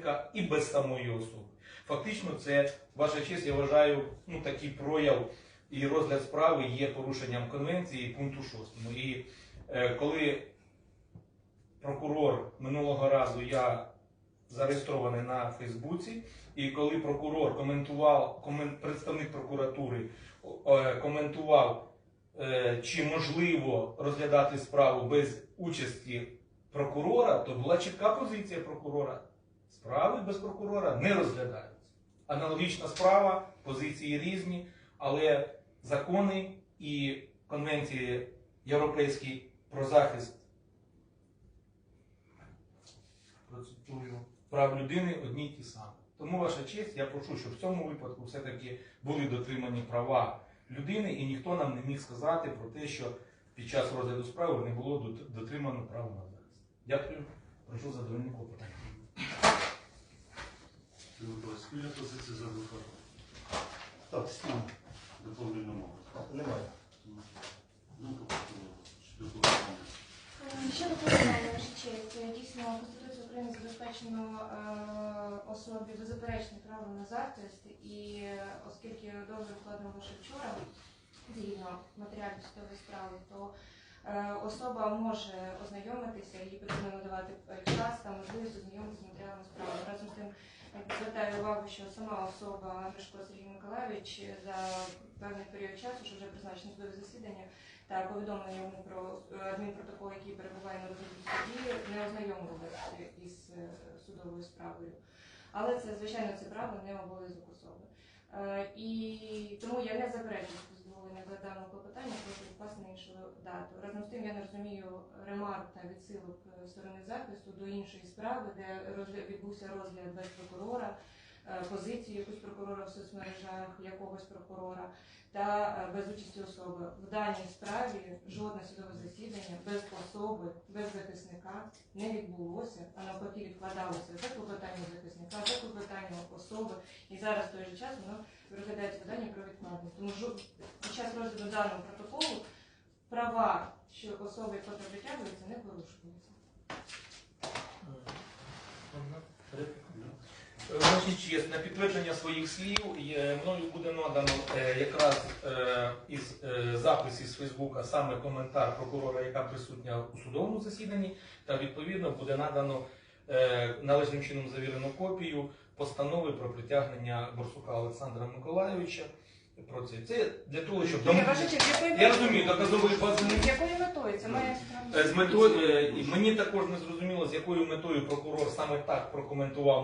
захисника і без самої особи. Фактично, це ваша честь, я вважаю, ну такий прояв і розгляд справи є порушенням конвенції пункту 6. І е, коли прокурор минулого разу я зареєстрований на Фейсбуці, і коли прокурор коментував, комен, представник прокуратури е, коментував, е, чи можливо розглядати справу без участі прокурора, то була чітка позиція прокурора. Справи без прокурора не розглядаються. Аналогічна справа, позиції різні, але закони і конвенції європейські про захист прав людини одні й ті самі. Тому, ваша честь, я прошу, щоб в цьому випадку все-таки були дотримані права людини, і ніхто нам не міг сказати про те, що під час розгляду справи не було дотримано право на захист. Дякую. Прошу задовольнити клопотання. Спільна позиція за адвоката. Так, стіл. Доповнена мова. Немає. Щодо доповідаю, ваша честь. Е, Дійсно, Конституцією України забезпечено е, особі беззаперечне право на захист, і е, оскільки договір укладено лише вчора, згідно матеріалів судової справи, то особа може ознайомитися, їй потрібно надавати час та можливість ознайомитися з матеріалами справи. Разом з тим е, звертаю увагу, що сама особа Гришко Сергій Миколаївич за певний період часу, що вже призначено судове засідання, та повідомлення йому про е, адмінпротокол, який перебуває на розгляді суді, не ознайомилися із е, судовою справою. Але це, звичайно, це право, не обов'язок особи. Е, І тому я не заперечую задоволення за дане клопотання, прошу дату. Разом з тим я не розумію ремарк та відсилок е, сторони захисту до іншої справи, де відбувся розгляд без прокурора, е, позицію якусь прокурора в соцмережах, якогось прокурора та е, без участі особи. В даній справі жодне судове засідання без особи, без захисника не відбулося, а навпаки відкладалося за клопотання захисника, за клопотання особи. І зараз в той же час воно розглядається питання про відкладення. Тому жо- під час розгляду даного протоколу права, що особи, яка притягується, не порушуються. Значить, честь, на підтвердження своїх слів мною буде надано е, якраз е, із е, записів з Фейсбука саме коментар прокурора, яка присутня у судовому засіданні, та відповідно буде надано належним чином завірену копію постанови про притягнення Борсука Олександра Миколайовича. Про це це для того, щоб якою я розумію, доказової бази немає. З якою метою? Це має Е, З метою е, і мені також не зрозуміло, з якою метою прокурор саме так прокоментував